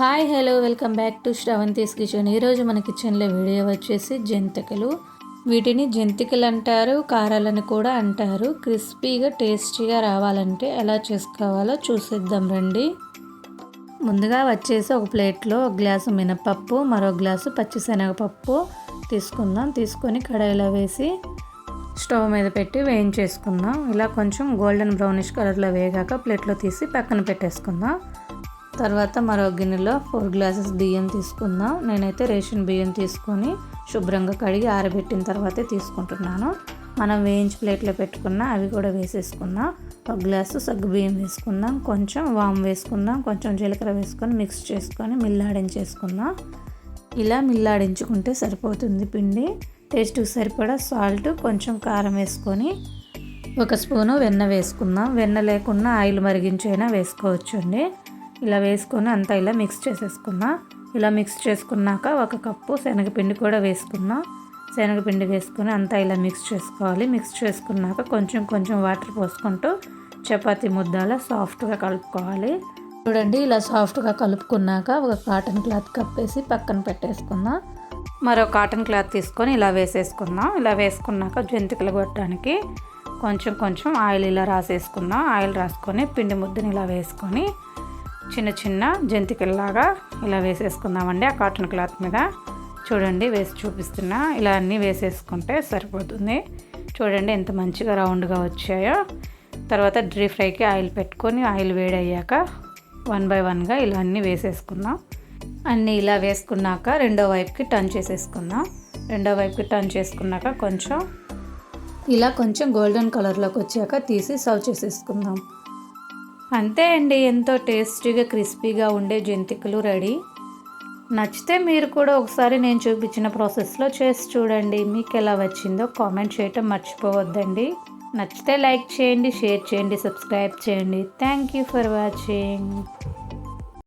Hi hello welcome back to Sravanthi's kitchen. ఈరోజు మన కిచెన్లో వీడియో వచ్చేసి జంతికలు. వీటిని జంతికలు అంటారు కారాలని కూడా అంటారు. క్రిస్పీగా టేస్టీగా రావాలంటే ఎలా చేసుకోవాలో చూసిద్దాం రండి. ముందుగా వచ్చేసి ఒక ప్లేట్లో ఒక గ్లాసు మినపప్పు మరో గ్లాసు పచ్చిశనగపప్పు తీసుకుందాం. తీసుకొని కడాయిలో వేసి స్టవ్ మీద పెట్టి వేయించేసుకుందాం. ఇలా కొంచెం గోల్డెన్ బ్రౌనిష్ కలర్లో వేగాక ప్లేట్లో తీసి పక్కన పెట్టేసుకుందాం. తర్వాత మరో గిన్నెలో ఫోర్ గ్లాసెస్ బియ్యం తీసుకుందాం. నేనైతే రేషన్ బియ్యం తీసుకొని శుభ్రంగా కడిగి ఆరబెట్టిన తర్వాతే తీసుకుంటున్నాను. మనం వేయించి ప్లేట్లో పెట్టుకున్న అవి కూడా వేసేసుకుందాం. ఒక గ్లాసు సగ్గు బియ్యం వేసుకుందాం. కొంచెం వామ్ వేసుకుందాం. కొంచెం జీలకర్ర వేసుకొని మిక్స్ చేసుకొని మిల్లాడించేసుకుందాం. ఇలా మిల్లాడించుకుంటే సరిపోతుంది పిండి. టేస్ట్కి సరిపడా సాల్ట్ కొంచెం కారం వేసుకొని ఒక స్పూను వెన్న వేసుకుందాం. వెన్న లేకుండా ఆయిల్ మరిగించైనా వేసుకోవచ్చు అండి ఇలా వేసుకొని అంతా ఇలా మిక్స్ చేసేసుకున్నా. ఇలా మిక్స్ చేసుకున్నాక ఒక కప్పు శనగపిండి కూడా వేసుకున్నా. శనగపిండి వేసుకొని అంతా ఇలా మిక్స్ చేసుకోవాలి. మిక్స్ చేసుకున్నాక కొంచెం కొంచెం వాటర్ పోసుకుంటూ చపాతి ముద్దాల సాఫ్ట్గా కలుపుకోవాలి. చూడండి ఇలా సాఫ్ట్గా కలుపుకున్నాక ఒక కాటన్ క్లాత్ కప్పేసి పక్కన పెట్టేసుకుందాం. మరో కాటన్ క్లాత్ తీసుకొని ఇలా వేసేసుకుందాం. ఇలా వేసుకున్నాక జంతికలు కొట్టడానికి కొంచెం కొంచెం ఆయిల్ ఇలా రాసేసుకుందాం. ఆయిల్ రాసుకొని పిండి ముద్దని ఇలా వేసుకొని చిన్న చిన్న జంతికల్లాగా ఇలా వేసేసుకుందామండి ఆ కాటన్ క్లాత్ మీద. చూడండి వేసి చూపిస్తున్నా. ఇలా అన్నీ వేసేసుకుంటే సరిపోతుంది. చూడండి ఎంత మంచిగా రౌండ్గా వచ్చాయో. తర్వాత డ్రీ ఫ్రైకి ఆయిల్ పెట్టుకొని ఆయిల్ వేడయ్యాక వన్ బై వన్గా ఇలా అన్నీ వేసేసుకుందాం. అన్నీ ఇలా వేసుకున్నాక రెండో వైపుకి టర్న్ చేసేసుకుందాం. రెండో వైపుకి టర్న్ చేసుకున్నాక కొంచెం ఇలా కొంచెం గోల్డెన్ కలర్లోకి వచ్చాక తీసి సర్వ్ చేసేసుకుందాం. అంతే అండి ఎంతో టేస్టీగా క్రిస్పీగా ఉండే జంతికలు రెడీ. నచ్చితే మీరు కూడా ఒకసారి నేను చూపించిన ప్రాసెస్లో చేసి చూడండి మీకు ఎలా వచ్చిందో కామెంట్ చేయటం మర్చిపోవద్దండి. నచ్చితే లైక్ చేయండి షేర్ చేయండి సబ్స్క్రైబ్ చేయండి. Thank you for watching.